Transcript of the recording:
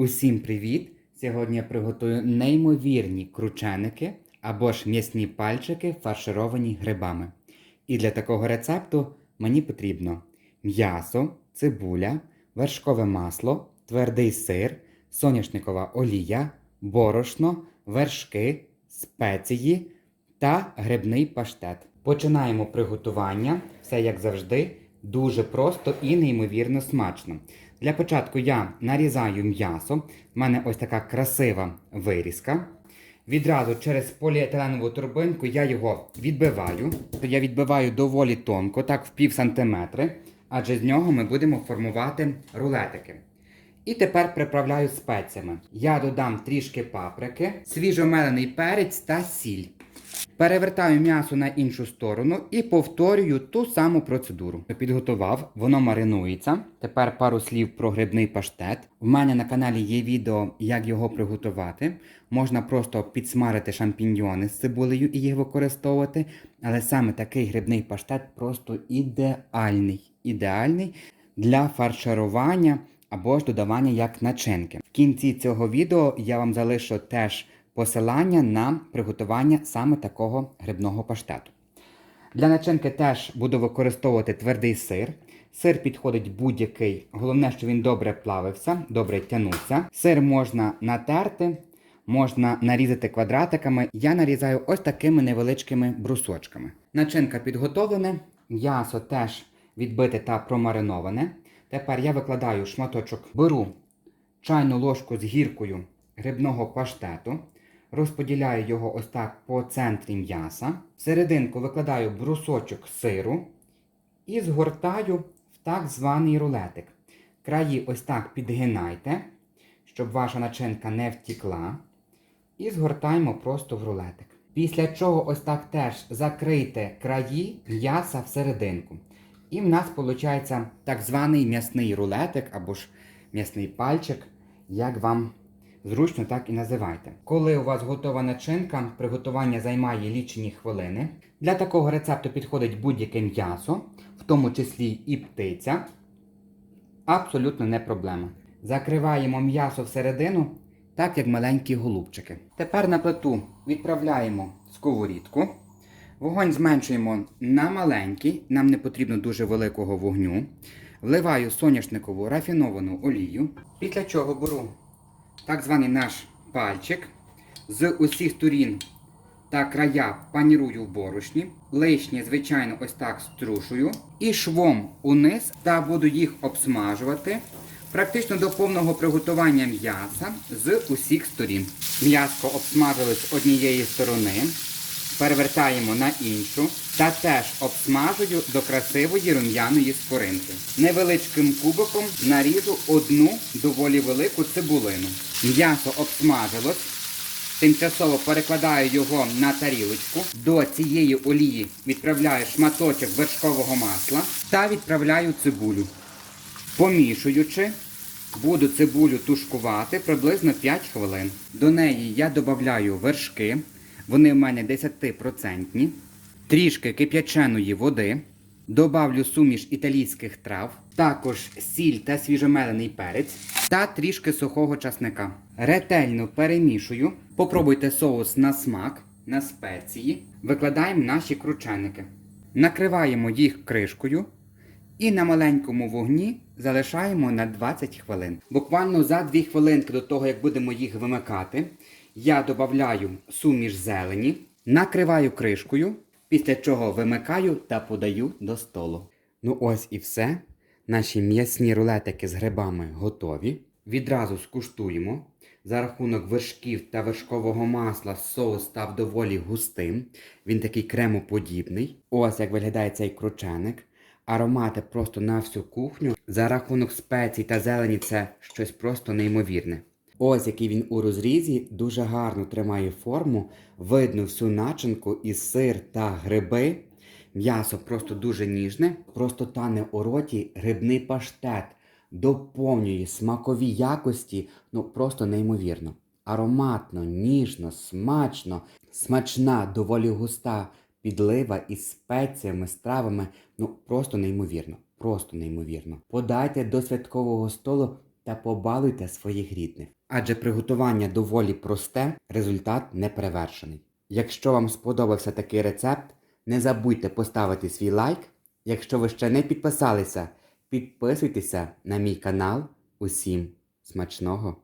Усім привіт! Сьогодні я приготую неймовірні крученики або ж м'ясні пальчики, фаршировані грибами. І для такого рецепту мені потрібно м'ясо, цибуля, вершкове масло, твердий сир, соняшникова олія, борошно, вершки, спеції та грибний паштет. Починаємо приготування. Все як завжди, дуже просто і неймовірно смачно. Для початку я нарізаю м'ясо. У мене ось така красива вирізка. Відразу через поліетиленову турбинку я його відбиваю. Я відбиваю доволі тонко, так в пів сантиметри, адже з нього ми будемо формувати рулетики. І тепер приправляю спеціями. Я додам трішки паприки, свіжомелений перець та сіль. Перевертаю м'ясо на іншу сторону і повторюю ту саму процедуру. Підготував, воно маринується. Тепер пару слів про грибний паштет. У мене на каналі є відео, як його приготувати. Можна просто підсмарити шампіньйони з цибулею і їх використовувати. Але саме такий грибний паштет просто ідеальний. Ідеальний для фарширування або ж додавання як начинки. В кінці цього відео я вам залишу теж посилання на приготування саме такого грибного паштету. Для начинки теж буду використовувати твердий сир. Сир підходить будь-який, головне, що він добре плавився, добре тянувся. Сир можна натерти, можна нарізати квадратиками. Я нарізаю ось такими невеличкими брусочками. Начинка підготовлена, м'ясо теж відбите та промариноване. Тепер я викладаю шматочок, беру чайну ложку з гіркою грибного паштету, розподіляю його ось так по центрі м'яса. Всерединку викладаю брусочок сиру і згортаю в так званий рулетик. Краї ось так підгинайте, щоб ваша начинка не втікла. І згортаємо просто в рулетик. Після чого ось так теж закрийте краї м'яса всерединку. І в нас виходить так званий м'ясний рулетик або ж м'ясний пальчик, як вам зручно, так і називайте. Коли у вас готова начинка, приготування займає лічені хвилини. Для такого рецепту підходить будь-яке м'ясо, в тому числі і птиця. Абсолютно не проблема. Закриваємо м'ясо всередину, так як маленькі голубчики. Тепер на плиту відправляємо сковорідку. Вогонь зменшуємо на маленький, нам не потрібно дуже великого вогню. Вливаю соняшникову рафіновану олію. Після чого беру так званий наш пальчик. З усіх сторін та края панірую в борошні. Лишнє, звичайно, ось так струшую. І швом униз та буду їх обсмажувати. Практично до повного приготування м'яса з усіх сторін. М'яско обсмажилось з однієї сторони перевертаємо на іншу та теж обсмажую до красивої рум'яної скоринки. Невеличким кубиком наріжу одну доволі велику цибулину. М'ясо обсмажилось. Тимчасово перекладаю його на тарілочку. До цієї олії відправляю шматочок вершкового масла та відправляю цибулю. Помішуючи, буду цибулю тушкувати приблизно 5 хвилин. До неї я додаю вершки. Вони в мене 10%. Трішки кип'яченої води. Добавлю суміш італійських трав, також сіль та свіжомелений перець та трішки сухого часника. Ретельно перемішую. Попробуйте соус на смак, на спеції. Викладаємо наші крученики. Накриваємо їх кришкою і на маленькому вогні залишаємо на 20 хвилин. Буквально за 2 хвилинки до того, як будемо їх вимикати, я додаю суміш зелені, накриваю кришкою, після чого вимикаю та подаю до столу. Ну ось і все. Наші м'ясні рулетики з грибами готові. Відразу скуштуємо. За рахунок вершків та вершкового масла соус став доволі густим. Він такий кремоподібний. Ось як виглядає цей крученик. Аромати просто на всю кухню. За рахунок спецій та зелені це щось просто неймовірне. Ось який він у розрізі, дуже гарно тримає форму. Видно всю начинку і сир та гриби. М'ясо просто дуже ніжне, просто тане у роті, грибний паштет доповнює смакові якості, ну просто неймовірно. Ароматно, ніжно, смачно, смачна, доволі густа підлива із спеціями, стравами. Ну просто неймовірно. Просто неймовірно. Подайте до святкового столу та побалуйте своїх рідних. Адже приготування доволі просте, результат неперевершений. Якщо вам сподобався такий рецепт, не забудьте поставити свій лайк. Якщо ви ще не підписалися, підписуйтеся на мій канал. Усім смачного!